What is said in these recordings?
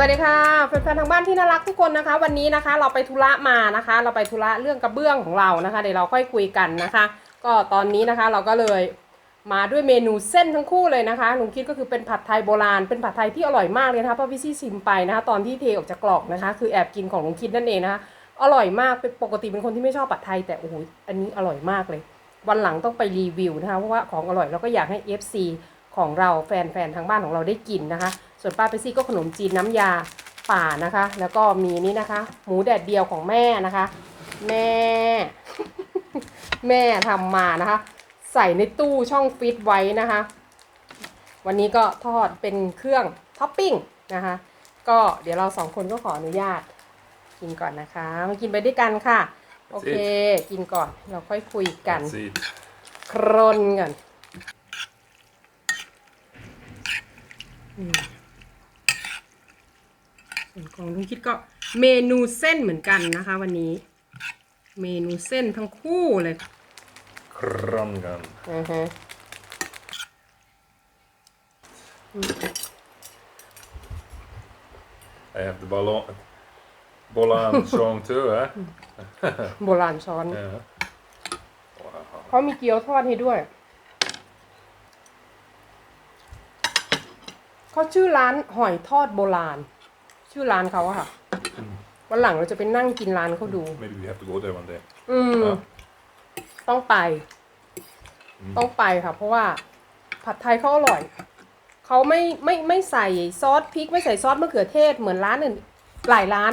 วัสดีค่ะแฟนๆทางบ้านที่น่ารักทุกคนนะคะ วันนี้นะคะเราไปธุระมานะคะ เราไปธุระเรื่องกระเบื้องของเรานะคะ เดี๋ยวเราค่อยคุยกันนะคะ ก็ตอนนี้นะคะเราก็เลยมาด้วยเมนูเส้นทั้งคู่เลยนะคะลุงคิดก็คือเป็นผัดไทยโบราณเป็นผัดไทยที่อร่อยมากเลยนะคะเพราะพี่ซี่ชิมไปนะคะ ตอนที่เทออกจากกล่องนะคะ คือแอบกินของลุงคิดนั่นเองนะคะอร่อยมากเป็นปกติเป็นคนที่ไม่ชอบผัดไทยแต่โอ้โหอันนี้อร่อยมากเลย วันหลังต้องไปรีวิวนะคะเพราะว่าของอร่อยเราก็อยากให้ FC ของเราแฟนๆทางบ้านของเราได้กินนะคะ ส่วนป้าเปซี่ก็ขนมจีนน้ำยาป่านะคะ แล้วก็มีนี่นะคะ หมูแดดเดียวของแม่นะคะ แม่ แม่ทำมานะคะ ใส่ในตู้ช่องฟิตไว้นะคะ วันนี้ก็ทอดเป็นเครื่องท็อปปิ้งนะคะ ก็เดี๋ยวเราสองคนก็ขออนุญาตกินก่อนนะคะมากินไปด้วยกันค่ะ โอเค กินก่อนเราค่อยคุยกัน That's it. ครนกันอืมส่วน ของลุงคิดก็เมนูเส้นเหมือนกันนะคะ วันนี้ เมนูเส้นทั้งคู่เลย Krangan. นะฮะ I have the ballon. Bollan song too, eh? โบราณช้อน Yeah. Wow. เขามีเกี๊ยวทอดให้ด้วย เขาชื่อร้านหอยทอดโบราณ ชื่อร้านเขาอะค่ะวันหลังเราจะไปนั่งกินร้านเขาดู Maybe we have to go there one day. อืมอะต้องไปต้องไปค่ะ เพราะว่าผัดไทยเขาอร่อย เขาไม่ไม่ไม่ใส่ซอสพริกไม่ใส่ซอสมะเขือเทศเหมือนร้านอื่นหลายร้าน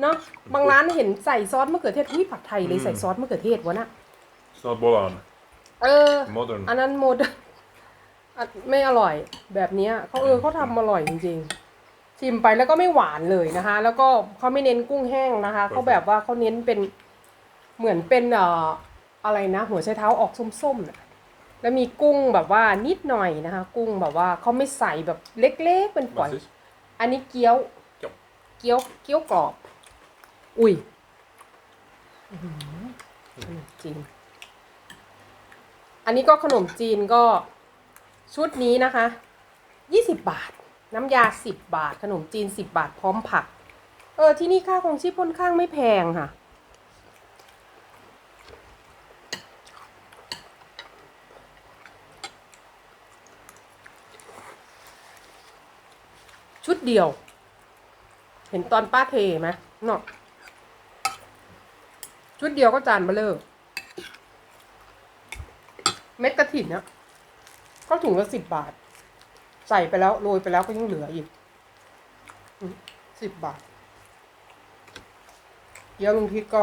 เนาะบางร้านเห็นใส่ซอสมะเขือเทศอุ้ยผัดไทยเลยใส่ซอสมะเขือเทศวะน่ะ It's not Bollan. เออ Modern. อันนั้นโมดอะไม่อร่อยแบบเนี้ยเขาเออเขาทำอร่อยจริงๆ ชิมไปแล้วก็ไม่หวานเลยนะคะ แล้วก็เขาไม่เน้นกุ้งแห้งนะคะเขาแบบว่าเขาเน้นเป็นเหมือนเป็นเอ่ออะไรนะ หัวไชเท้าออกส้มๆน่ะแล้วมีกุ้งแบบว่านิดหน่อยนะคะ กุ้งแบบว่าเขาไม่ใส่แบบเล็กๆเป็นฝอย What's this? อันนี้เกี๊ยว Yep. เกี๊ยวเกี๊ยวกรอบ อุ้ยอื้อหือจริงอันนี้ก็ขนมจีนก็ชุดนี้นะคะ 20 บาท น้ำยา 10 บาท ขนมจีน 10 บาทพร้อมผัก เออ ที่นี่ค่าครองชีพค่อนข้างไม่แพงค่ะ ชุดเดียว เห็นตอนป้าเทไหมเนาะชุดเดียวก็จานเบลเลอร์เม็ดกระถิ่นนะก็ถุงละสิบบาท ใส่ไปแล้วโรยไปแล้วก็ยังเหลืออีกสิบบาทเดี๋ยวลุงพิษก็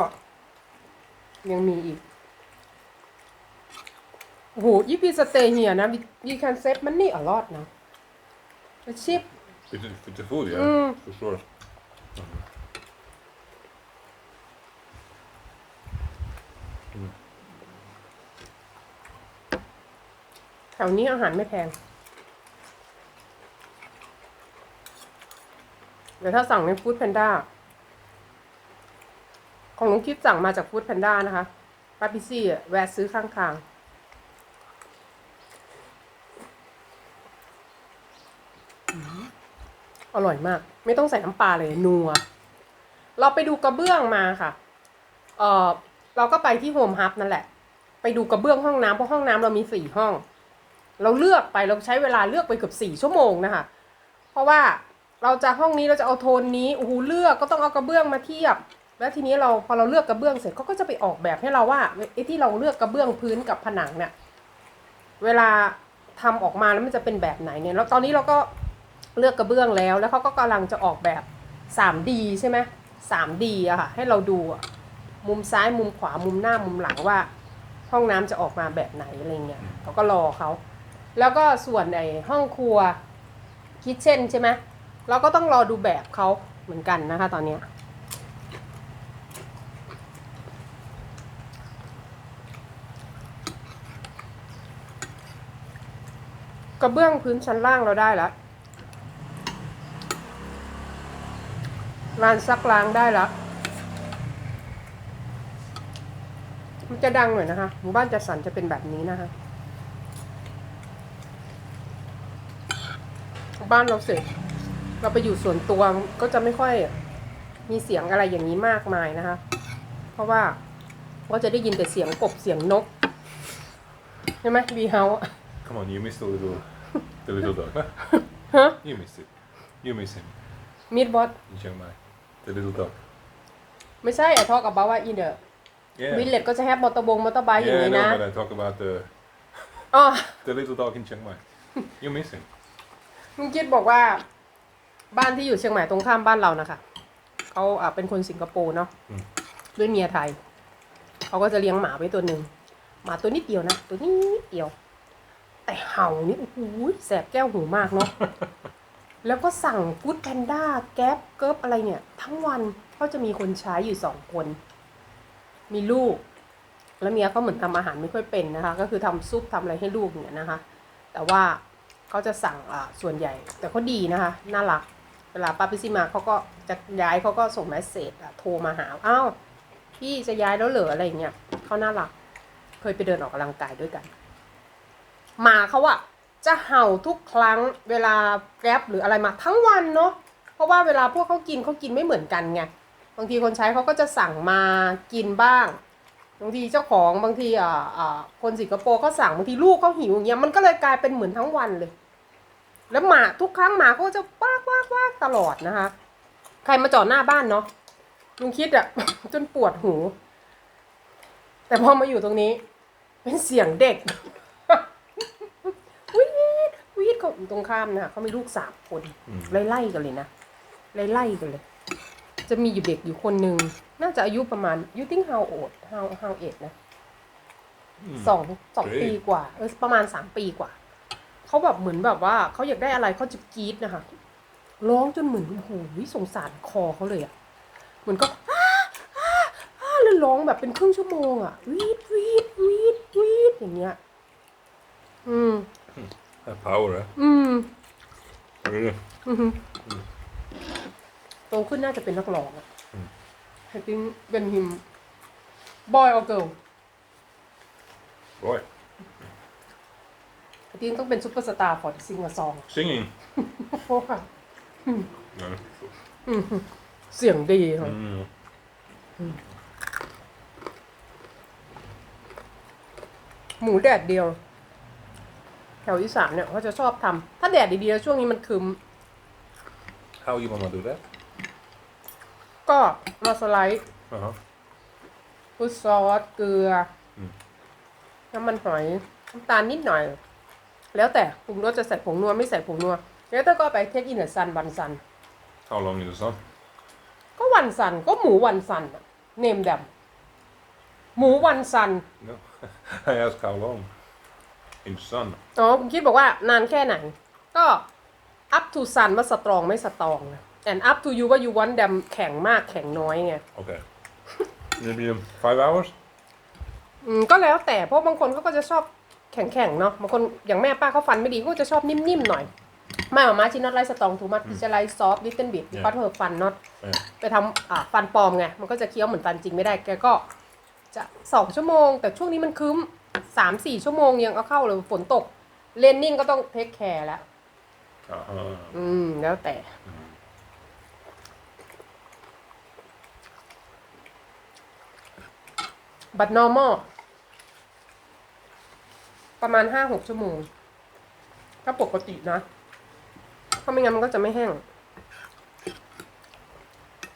ยังมีอีกโอ้โหยี่ปีสเตย์เฮียนะ you can save money a lot นะ It's cheap With the, with the food, yeah, Mm. for sure. แถวนี้อาหารไม่แพง เดี๋ยวถ้าสั่งในฟู้ดแพนด้าของลุงคิดสั่งมาจากฟู้ดแพนด้านะคะป้าพิซี่แวะซื้อข้างทางอร่อยมาก ไม่ต้องใส่น้ำปลาเลยนัว เราไปดูกระเบื้องมาค่ะเออเราก็ไปที่โฮมฮับนั่นแหละ ไปดูกระเบื้องห้องน้ำเพราะห้องน้ำเรามีสี่ห้อง เราเลือกไปเราใช้เวลาเลือกไปเกือบสี่ชั่วโมงนะคะ เพราะว่า เราจะห้องนี้เราจะเอาโทนนี้โอ้โหเลือกก็ต้องเอากระเบื้องมาเทียบ แล้วทีนี้เราพอเราเลือกกระเบื้องเสร็จเขาก็จะไปออกแบบให้เราว่าไอ้ที่เราเลือกกระเบื้องพื้นกับผนังเนี่ยเวลาทำออกมาแล้วมันจะเป็นแบบไหนเนี่ยแล้วตอนนี้เราก็เลือกกระเบื้องแล้วแล้วเขาก็กำลังจะออกแบบ 3D ใช่ไหม 3D อะค่ะให้เราดูอะมุมซ้ายมุมขวามุมหน้ามุมหลังว่า ห้องน้ำจะออกมาแบบไหนอะไรเงี้ยเขาก็รอเขาแล้วก็ส่วนไอ้ห้องครัวคิทเช่นใช่ไหม เราก็ต้องรอดูแบบเขาเหมือนกันนะคะ ตอนเนี้ยกระเบื้องพื้นชั้นล่างเราได้แล้วลานซักล้างได้แล้วมันจะดังหน่อยนะคะ หมู่บ้านจัดสรรจะเป็นแบบนี้นะคะ บ้านเราเสร็จ เราไปอยู่ส่วนตัวก็จะไม่ค่อยมีเสียงอะไรอย่างนี้มากมายนะคะ เพราะว่าก็จะได้ยินแต่เสียงกบเสียงนกใช่ไหมวีเฮา Come on, you missed the little, the little dog. ฮะ You missed it. You miss him มิดบอส in Chiang Mai. The little dog. ไม่ใช่ไอ้ทอกกับบ้าว่าอินเดอร์ Yeah. วิลเลจก็จะแฮปมอเตอร์บงมอเตอร์ไบค์อย่าง Yeah, I นี้นะ know, but I talk about the อ๋อ the little dog in Chiang Mai. You miss him. ลุงคิดบอกว่า บ้านที่อยู่เชียงใหม่ตรงข้ามบ้านเรานะคะเขาอ่าเป็นคนสิงคโปร์เนาะอืม ด้วยเมียไทยเขาก็จะเลี้ยงหมาไว้ตัวหนึ่งหมาตัวนิดเดียวนะตัวนิดเดียว แต่เห่านี่โอ้โหแสบแก้วหูมากเนาะ แล้วก็สั่งกู๊ดแพนด้าแก๊ปเกิบอะไรเนี่ย ทั้งวันเขาจะมีคนใช้อยู่สองคน มีลูก แล้วเมียเขาเหมือนทำอาหารไม่ค่อยเป็นนะคะ ก็คือทำซุปทำอะไรให้ลูกเนี่ยนะคะ แต่ว่าเขาจะสั่งอ่าส่วนใหญ่ แต่เขาดีนะคะ น่ารัก เวลาป้าพิซิมาเขาก็จะย้ายเขาก็ส่งเมสเซจอะโทรมาหาอ้าวพี่จะย้ายแล้วเหรออะไรเงี้ยเขาน่ารัก เคยไปเดินออกกำลังกายด้วยกันหมาเขาอะจะเห่าทุกครั้งเวลาแกร็บหรืออะไรมาทั้งวันเนาะเพราะว่าเวลาพวกเขากินเขากินไม่เหมือนกันไงบางทีคนใช้เขาก็จะสั่งมากินบ้าง บางทีเจ้าของบางทีอ่าอ่าคนสิงคโปร์เขาสั่งบางทีลูกเขาหิวอย่างเงี้ยมันก็เลยกลายเป็นเหมือนทั้งวันเลย แล้วหมาทุกครั้งหมาเขาก็จะวากวากวากตลอดนะคะ ใครมาจอดหน้าบ้านเนาะลุงคิดอะจนปวดหู แต่พอมาอยู่ตรงนี้ เป็นเสียงเด็กวีดวีดเขาอยู่ตรงข้ามนะเขามีลูกสามคนอืมไล่ๆกันเลยนะไล่ๆกันเลย จะมีอยู่เด็กอยู่คนหนึ่งน่าจะอายุประมาณ you think how old how how age นะ Mm. สองสองเฮ้ยปีกว่า เออประมาณสามปีกว่า เขาแบบเหมือนแบบว่าเขาอยากได้อะไรเขาจะกรีดนะคะร้องจนเหมือนโอ้โหสงสารคอเขาเลยอะเหมือนก็อ้าอ้าอ้าเลยร้องแบบเป็นครึ่งชั่วโมงอะวีดวีดวีดวีดอย่างเงี้ย อืม That power, eh? อืม Really? อือฮึโตขึ้นน่าจะเป็นนักร้องอะอืม I think when him boy or girl Boy. I think ต้องเป็นซุปเปอร์สตาร์ for sing a song Singing. เพราะว่า No. เสียงดีค่ะ Mm. หมูแดดเดียว แถวอีสานเนี่ยเขาจะชอบทำถ้าแดดดีๆแล้วช่วงนี้มันคืม How you mama do that? ก็มาสไลด์ Uh-huh. พุซอสเกลืออม น้ำมันหอยน้ำตาลนิดหน่อย แล้วแต่ปรุงรสจะใส่ผงนัวไม่ใส่ผงนัว แล้วถ้าก็ไปเทคอินเดซันวันซัน How long in the sun? ก็วันซันก็หมูวันซันเนมดำหมูวันซัน No. I asked how long. In the sun. อ๋อคุณคิดบอกว่านานแค่ไหน ก็ up to sun ว่าสตรองไม่สตรองนะ and up to you ว่า you want them แข็งมากแข็งน้อยไง Okay. Maybe um, five hours? อืมก็แล้วแต่เพราะบางคนเขาก็จะชอบ แข็งๆเนาะบางคนอย่างแม่ป้าเขาฟันไม่ดีเขาก็จะชอบนิ่มๆหน่อยไม่ออกมาชินอตไลสตรองทูมัตพิจไลซอฟลิตเติ้ลบิด Yeah. เพราะเธอฟันน็อต Yeah. ไปทำอ่าฟันปลอมไง มันก็จะเคี้ยวเหมือนฟันจริงไม่ได้แกก็จะสองชั่วโมง แต่ช่วงนี้มันคืมสามสี่ชั่วโมงยังเอาเข้าเลยฝนตกเลนนิ่งก็ต้องเทคแคร์แล้ว Uh-huh. อืม แล้วแต่ บัต normal ประมาณห้าหกชั่วโมง ถ้าปกตินะ เพราะไม่งั้นมันก็จะไม่แห้ง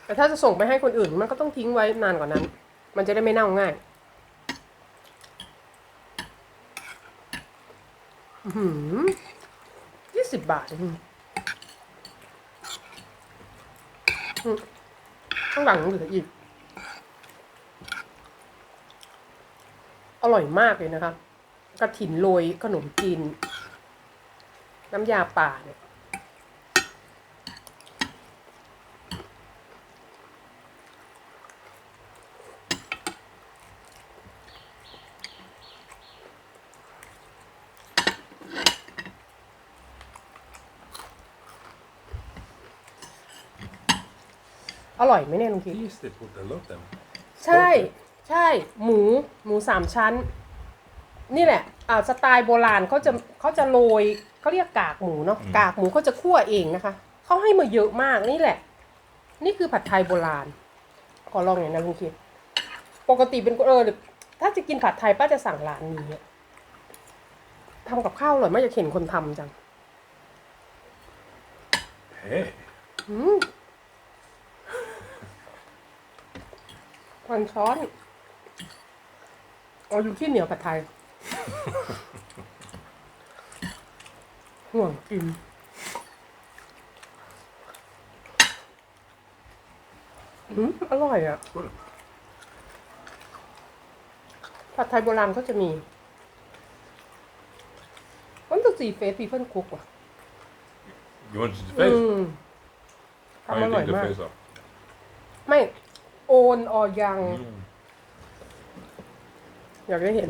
แต่ถ้าจะส่งไปให้คนอื่น มันก็ต้องทิ้งไว้นานกว่านั้น มันจะได้ไม่เน่าง่ายหือยี่สิบบาทเองข้างหลังเหลืออีก อร่อยมากเลยนะคะ กระถินโรยขนมจีน น้ำยาป่าเนี่ยอร่อยไหมเนี่ยลุงคิด Yes, they put a lot them. ใช่ ใช่ หมู หมูสามชั้น นี่แหละอ่าสไตล์โบราณเขาจะเขาจะโรยเขาเรียกกากหมูเนาะอืม กากหมูเขาจะคั่วเองนะคะเขาให้มาเยอะมากนี่แหละ นี่คือผัดไทยโบราณ ขอลองหน่อยนะลุงคิด ปกติเป็นคนเออถ้าจะกินผัดไทยป้าจะสั่งร้านนี้อะทำกับข้าวอร่อยมากอยากเห็นคนทำจัง Hey. อืมพันช้อนอ๋ออยู่ที่เหนียวผัดไทย ห่วงกิน อืมอร่อยอะ Good. ผัดไทยโบราณก็จะมีวันตัวสีเฟสพีเพิลคุกว่ะ You want to see the อื face? ม How ทำอ you ร่อย take the มาก face off? ไม่โอนออยัง Mm. อยากจะเห็น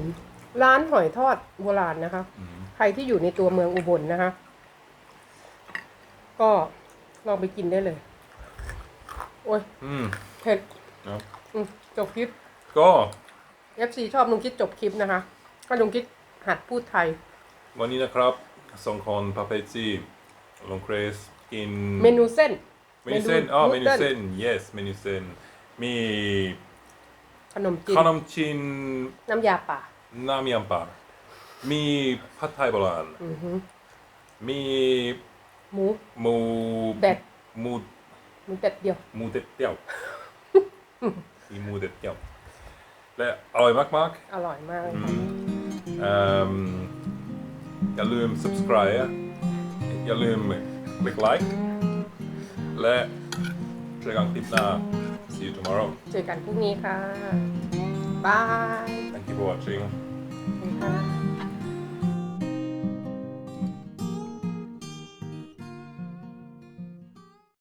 ร้านหอยทอดโบราณนะคะ Mm. ใครที่อยู่ในตัวเมืองอุบลนะคะ ก็ลองไปกินได้เลย โอ้ย Mm. เผ็ด Ja. อืมจบคลิป Go! FC ชอบลุงคิดจบคลิปนะคะก็ลุงคิดหัดพูดไทย วันนี้นะครับส่งคนพาเปจีลงเครสกินเมนูเส้น เมนูเส้นอ๋อเมเมนูนูเส้เส้นน yes เมนูเส้นมีขนมจีนขนมจีนน้ำยาป่า น้ำยำปลามีผัดไทยโบราณอือหือมีหมู หมูแดดหมูหมูเป็ดเดียวหมูเด็ดเดี่ยวมีหมูเด็ดเดี่ยวและอร่อยมากอร่อยมากเลยๆค่ะอืมอย่าลืม subscribe อย่าลืม click like และเจอกันคลิปหน้า see you tomorrow เจอกันพรุ่งนี้ค่ะบาย thank you for watching ค่ะ